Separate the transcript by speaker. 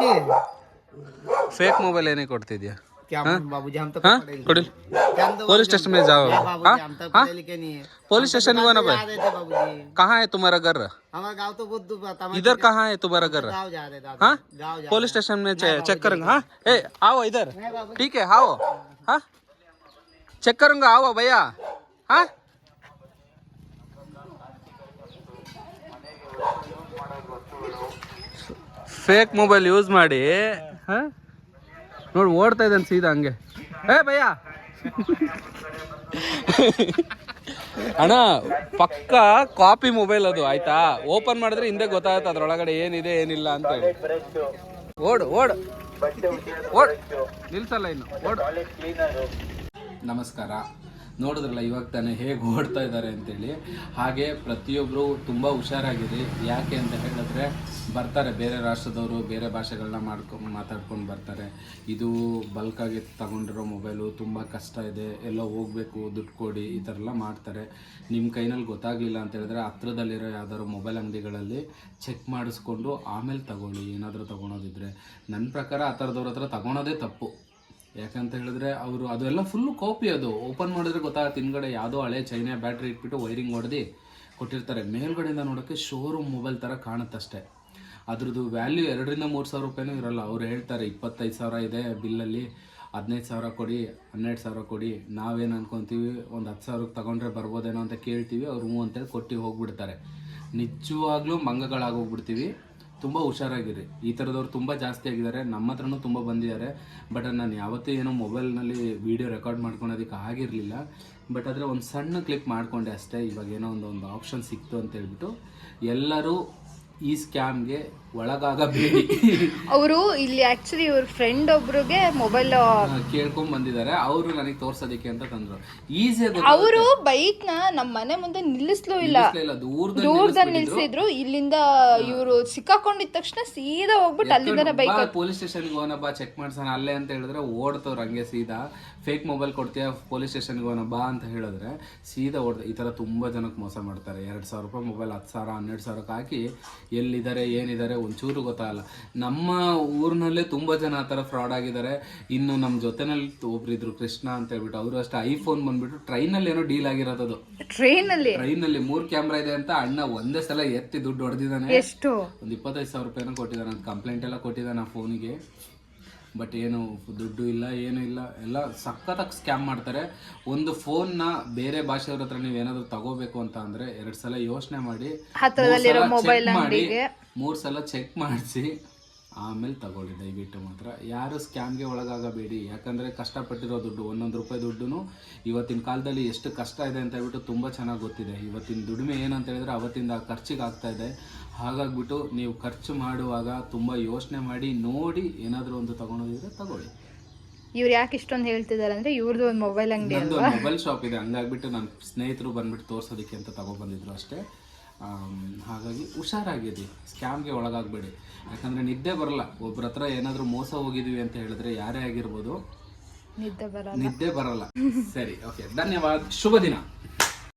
Speaker 1: Fake mobile लेने ಕೊಡ್ತಿದ್ಯಾ
Speaker 2: क्या
Speaker 1: हाँ?
Speaker 2: बाबूजी हम तो
Speaker 1: हाँ
Speaker 2: पढ़े लिखे
Speaker 1: ಕೊಡಿ
Speaker 2: क्या हम तो
Speaker 1: पुलिस स्टेशन में जाओ
Speaker 2: क्या
Speaker 1: हाँ
Speaker 2: बाबूजी हम तो
Speaker 1: हाँ
Speaker 2: पढ़े लिखे नहीं है
Speaker 1: पुलिस स्टेशन को ना भाई
Speaker 2: जा रहे थे बाबूजी
Speaker 1: कहाँ है तुम्हारा घर
Speaker 2: हमारा गांव तो बहुत दूर था
Speaker 1: इधर कहाँ है तुम्हारा घर
Speaker 2: गांव जा रहे दादा
Speaker 1: हाँ
Speaker 2: गांव जा
Speaker 1: पुलिस स्टेशन में चे- चेक करूंगा हाँ ए आओ इधर ठीक है आओ हाँ चेक करूंगा आओ भैया हाँ ಫೇಕ್ ಮೊಬೈಲ್ ಯೂಸ್ ಮಾಡಿ ನೋಡಿ, ಓಡ್ತಾ ಇದ್ದಾನೆ ಸೀದಾ ಹಂಗೆ. ಏ, ಭಯ್ಯ! ಅಣ್ಣ, ಪಕ್ಕ ಕಾಪಿ ಮೊಬೈಲ್ ಅದು, ಆಯ್ತಾ? ಓಪನ್ ಮಾಡಿದ್ರೆ ಹಿಂದೆ ಗೊತ್ತಾಗುತ್ತೆ ಅದ್ರೊಳಗಡೆ ಏನಿದೆ, ಏನಿಲ್ಲ ಅಂತ ಹೇಳಿ. ಓಡು ಓಡು. ಓಡ್, ನಿಲ್ಸಲ್ಲ ಇನ್ನು. ಓಡು. ನಮಸ್ಕಾರ. ನೋಡಿದ್ರಲ್ಲ, ಇವಾಗ ತಾನೇ ಹೇಗೆ ಓಡ್ತಾ ಇದ್ದಾರೆ ಅಂತೇಳಿ. ಹಾಗೆ ಪ್ರತಿಯೊಬ್ಬರು ತುಂಬ ಹುಷಾರಾಗಿದೆ ಯಾಕೆ ಅಂತ ಹೇಳಿದ್ರೆ, ಬರ್ತಾರೆ, ಬೇರೆ ರಾಷ್ಟ್ರದವರು ಬೇರೆ ಭಾಷೆಗಳನ್ನ ಮಾಡ್ಕೊಂಡು ಮಾತಾಡ್ಕೊಂಡು ಬರ್ತಾರೆ. ಇದು ಬಲ್ಕಾಗಿ ತಗೊಂಡಿರೋ ಮೊಬೈಲು ತುಂಬ ಕಷ್ಟ ಇದೆ. ಎಲ್ಲ ಹೋಗಬೇಕು, ದುಡ್ಡು ಕೊಡಿ, ಈ ಥರ ಎಲ್ಲ ಮಾಡ್ತಾರೆ. ನಿಮ್ಮ ಕೈನಲ್ಲಿ ಗೊತ್ತಾಗಲಿಲ್ಲ ಅಂತ ಹೇಳಿದ್ರೆ, ಹತ್ರದಲ್ಲಿರೋ ಯಾವ್ದಾದ್ರು ಮೊಬೈಲ್ ಅಂಗಡಿಗಳಲ್ಲಿ ಚೆಕ್ ಮಾಡಿಸ್ಕೊಂಡು ಆಮೇಲೆ ತಗೊಳ್ಳಿ. ಏನಾದರೂ ತಗೊಳೋದಿದ್ರೆ. ನನ್ನ ಪ್ರಕಾರ ಆ ಥರದವ್ರ ಹತ್ರ ತಗೊಳೋದೇ ತಪ್ಪು. ಯಾಕಂತ ಹೇಳಿದ್ರೆ ಅವರು ಅದೆಲ್ಲ ಫುಲ್ಲು ಕಾಪಿ ಅದು. ಓಪನ್ ಮಾಡಿದ್ರೆ ಗೊತ್ತಾಗುತ್ತೆ ಹಿಂದ್ಗಡೆ ಯಾವುದೋ ಹಳೆ ಚೈನಾ ಬ್ಯಾಟ್ರಿ ಇಟ್ಬಿಟ್ಟು ವೈರಿಂಗ್ ಹೊಡೆದು ಕೊಟ್ಟಿರ್ತಾರೆ. ಮೇಲ್ಗಡೆಯಿಂದ ನೋಡೋಕ್ಕೆ ಶೋರೂಮ್ ಮೊಬೈಲ್ ಥರ ಕಾಣುತ್ತಷ್ಟೇ. ಅದ್ರದ್ದು ವ್ಯಾಲ್ಯೂ ಎರಡರಿಂದ ಮೂರು ಸಾವಿರ ರೂಪಾಯಿನೂ ಇರೋಲ್ಲ. ಅವ್ರು ಹೇಳ್ತಾರೆ, ಇಪ್ಪತ್ತೈದು ಸಾವಿರ ಇದೆ ಬಿಲ್ಲಲ್ಲಿ ಹದಿನೈದು ಸಾವಿರ ಕೊಡಿ, ಹನ್ನೆರಡು ಸಾವಿರ ಕೊಡಿ. ನಾವೇನು ಅನ್ಕೊತೀವಿ, ಒಂದು ಹತ್ತು ಸಾವಿರಕ್ಕೆ ತಗೊಂಡ್ರೆ ಬರ್ಬೋದೇನೋ ಅಂತ ಕೇಳ್ತೀವಿ, ಅವ್ರು ಹ್ಞೂ ಅಂತೇಳಿ ಕೊಟ್ಟು ಹೋಗ್ಬಿಡ್ತಾರೆ. ನಿಜವಾಗ್ಲೂ ಮಂಗಗಳಾಗೋಗ್ಬಿಡ್ತೀವಿ. ತುಂಬ ಹುಷಾರಾಗಿರಿ ಈ ಥರದವ್ರು ತುಂಬ ಜಾಸ್ತಿ ಆಗಿದ್ದಾರೆ. ನಮ್ಮ ಹತ್ರನೂ ತುಂಬ ಬಂದಿದ್ದಾರೆ. ಬಟ್ ನಾನು ಯಾವತ್ತೂ ಏನೋ ಮೊಬೈಲ್ನಲ್ಲಿ ವೀಡಿಯೋ ರೆಕಾರ್ಡ್ ಮಾಡ್ಕೊಳೋದಕ್ಕೆ ಆಗಿರಲಿಲ್ಲ. ಬಟ್ ಆದರೆ ಒಂದು ಸಣ್ಣ ಕ್ಲಿಪ್ ಮಾಡಿಕೊಂಡೆ ಅಷ್ಟೇ. ಇವಾಗ ಏನೋ ಒಂದು ಒಂದು ಆಪ್ಷನ್ ಸಿಕ್ತು ಅಂತ ಹೇಳ್ಬಿಟ್ಟು ಎಲ್ಲರೂ ಈ ಸ್ಕ್ಯಾಮ್ಗೆ ಒಳಗಾಗಬೇಡಿ
Speaker 3: ಅವರು ಇಲ್ಲಿ ಆಕ್ಚುಲಿ ಇವ್ರ ಫ್ರೆಂಡ್ ಒಬ್ರಿಗೆ ಮೊಬೈಲ್
Speaker 1: ಕೇಳ್ಕೊಂಡ್ ಬಂದಿದ್ದಾರೆ. ಅವರು ನನಗೆ ತೋರ್ಸೋದಕ್ಕೆ ಅಂತ ತಂದ್ರು. ಈಸಿ
Speaker 3: ಅವರು ಬೈಕ್ನ ನಮ್ಮ ಮನೆ ಮುಂದೆ ನಿಲ್ಲಿಸ್ಲು ಇಲ್ಲ.
Speaker 1: ದೂರದಲ್ಲಿ
Speaker 3: ನಿಲ್ಸಿದ್ರು. ಇಲ್ಲಿಂದ ಇವರು ಸಿಕ್ಕಾಕೊಂಡಿದ ತಕ್ಷಣ ಸೀದಾ ಹೋಗ್ಬಿಟ್ಟು ಅಲ್ಲಿಂದ ಬೈಕ್
Speaker 1: ಪೊಲೀಸ್ ಸ್ಟೇಷನ್ಗೆ ಹೋಗೋಣ ಬಾ ಚೆಕ್ ಮಾಡ್ಸೋಣ ಅಲ್ಲೇ ಅಂತ ಹೇಳಿದ್ರೆ ಓಡ್ತವ್ರು ಹಂಗೆ ಸೀದಾ. ಫೇಕ್ ಮೊಬೈಲ್ ಕೊಡ್ತೀಯ ಪೊಲೀಸ್ ಸ್ಟೇಷನ್ಗೆ ಹೋಗೋಣ ಬಾ ಅಂತ ಹೇಳಿದ್ರೆ ಸೀದಾ ಓಡ್ದ ಈ ಥರ ತುಂಬಾ ಜನಕ್ಕೆ ಮೋಸ ಮಾಡ್ತಾರೆ. ಎರಡು ಸಾವಿರ ರೂಪಾಯಿ ಮೊಬೈಲ್ ಹತ್ತು ಸಾವಿರ ಹನ್ನೆರಡು ಸಾವಿರಕ್ಕೆ ಹಾಕಿ ಎಲ್ಲಿದ್ದಾರೆ ಏನಿದ್ದಾರೆ ಒಂಚೂರು ಗೊತ್ತಾಗಲ್ಲ. ನಮ್ಮ ಊರಿನಲ್ಲೇ ತುಂಬ ಜನ ಆ ಥರ ಫ್ರಾಡ್ ಆಗಿದ್ದಾರೆ. ಇನ್ನು ನಮ್ಮ ಜೊತೆನಲ್ಲಿ ಒಬ್ರಿದ್ರು ಕೃಷ್ಣ ಅಂತ ಹೇಳ್ಬಿಟ್ಟು ಅವರು ಅಷ್ಟೇ ಐಫೋನ್ ಬಂದ್ಬಿಟ್ಟು ಟ್ರೈನಲ್ಲಿ ಏನೋ ಡೀಲ್ ಆಗಿರೋದು
Speaker 3: ಟ್ರೈನಲ್ಲಿ
Speaker 1: ಟ್ರೈನಲ್ಲಿ ಮೂರು ಕ್ಯಾಮ್ರಾ ಇದೆ ಅಂತ ಅಣ್ಣ ಒಂದೇ ಸಲ ಎತ್ತಿ ದುಡ್ಡು ಹೊಡೆದಿದ್ದಾನೆ.
Speaker 3: ಎಷ್ಟು?
Speaker 1: ಒಂದು ಇಪ್ಪತ್ತೈದು ಸಾವಿರ ರೂಪಾಯಿನೂ ಕೊಟ್ಟಿದ್ದಾನೆ. ಕಂಪ್ಲೇಂಟ್ ಎಲ್ಲ ಕೊಟ್ಟಿದ್ದಾನೆ ಆ ಫೋನಿಗೆ ಬಟ್ ಏನು ದುಡ್ಡು ಇಲ್ಲ ಏನೂ ಇಲ್ಲ. ಎಲ್ಲ ಸಖತ್ತಾಗಿ ಸ್ಕ್ಯಾಮ್ ಮಾಡ್ತಾರೆ. ಒಂದು ಫೋನ್ನ ಬೇರೆ ಭಾಷೆಯವ್ರ ಹತ್ರ ನೀವು ಏನಾದರೂ ತಗೋಬೇಕು ಅಂತ ಅಂದರೆ ಎರಡು ಸಲ ಯೋಚನೆ ಮಾಡಿ ಮಾಡಿ ಮೂರು ಸಲ ಚೆಕ್ ಮಾಡಿಸಿ ಆಮೇಲೆ ತಗೊಳ್ಳಿ. ದಯವಿಟ್ಟು ಮಾತ್ರ. ಯಾರು ಸ್ಕ್ಯಾಮ್ಗೆ ಒಳಗಾಗಬೇಡಿ. ಯಾಕಂದರೆ ಕಷ್ಟಪಟ್ಟಿರೋ ದುಡ್ಡು ಒಂದೊಂದು ರೂಪಾಯಿ ದುಡ್ಡು ಇವತ್ತಿನ ಕಾಲದಲ್ಲಿ ಎಷ್ಟು ಕಷ್ಟ ಇದೆ ಅಂತ ಹೇಳ್ಬಿಟ್ಟು ತುಂಬ ಚೆನ್ನಾಗಿ ಗೊತ್ತಿದೆ. ಇವತ್ತಿನ ದುಡಿಮೆ ಏನಂತ ಹೇಳಿದ್ರೆ ಅವತ್ತಿಂದ ಖರ್ಚಿಗೆ ಆಗ್ತಾ ಇದೆ. ಹಾಗಾಗ್ಬಿಟ್ಟು ನೀವು ಖರ್ಚು ಮಾಡುವಾಗ ತುಂಬ ಯೋಚನೆ ಮಾಡಿ ನೋಡಿ ಏನಾದರೂ ಒಂದು ತಗೊಳೋದಿದ್ರೆ ತಗೊಳ್ಳಿ.
Speaker 3: ಇವ್ರು ಯಾಕೆ ಇಷ್ಟೊಂದು ಹೇಳ್ತಿದ್ದಾರೆ ಅಂದರೆ ಇವ್ರದ್ದು ಒಂದು ಮೊಬೈಲ್ ಅಂಗಡಿ
Speaker 1: ಒಂದು ಮೊಬೈಲ್ ಶಾಪ್ ಇದೆ. ಹಂಗಾಗ್ಬಿಟ್ಟು ನನ್ನ ಸ್ನೇಹಿತರು ಬಂದ್ಬಿಟ್ಟು ತೋರ್ಸೋದಕ್ಕೆ ಅಂತ ತಗೊಬಂದಿದ್ರು ಅಷ್ಟೇ. ಆಮ್, ಹಾಗಾಗಿ ಹುಷಾರಾಗಿರಿ. ಸ್ಕ್ಯಾಮ್ಗೆ ಒಳಗಾಗಬೇಡಿ. ಯಾಕಂದರೆ ನಿದ್ದೆ ಬರಲ್ಲ. ಒಬ್ರ ಹತ್ರ ಏನಾದರೂ ಮೋಸ ಹೋಗಿದ್ವಿ ಅಂತ ಹೇಳಿದ್ರೆ ಯಾರೇ ಆಗಿರ್ಬೋದು
Speaker 3: ನಿದ್ದೆ ಬರ
Speaker 1: ನಿದ್ದೆ ಬರಲ್ಲ. ಸರಿ ಓಕೆ ಧನ್ಯವಾದ. ಶುಭ ದಿನ.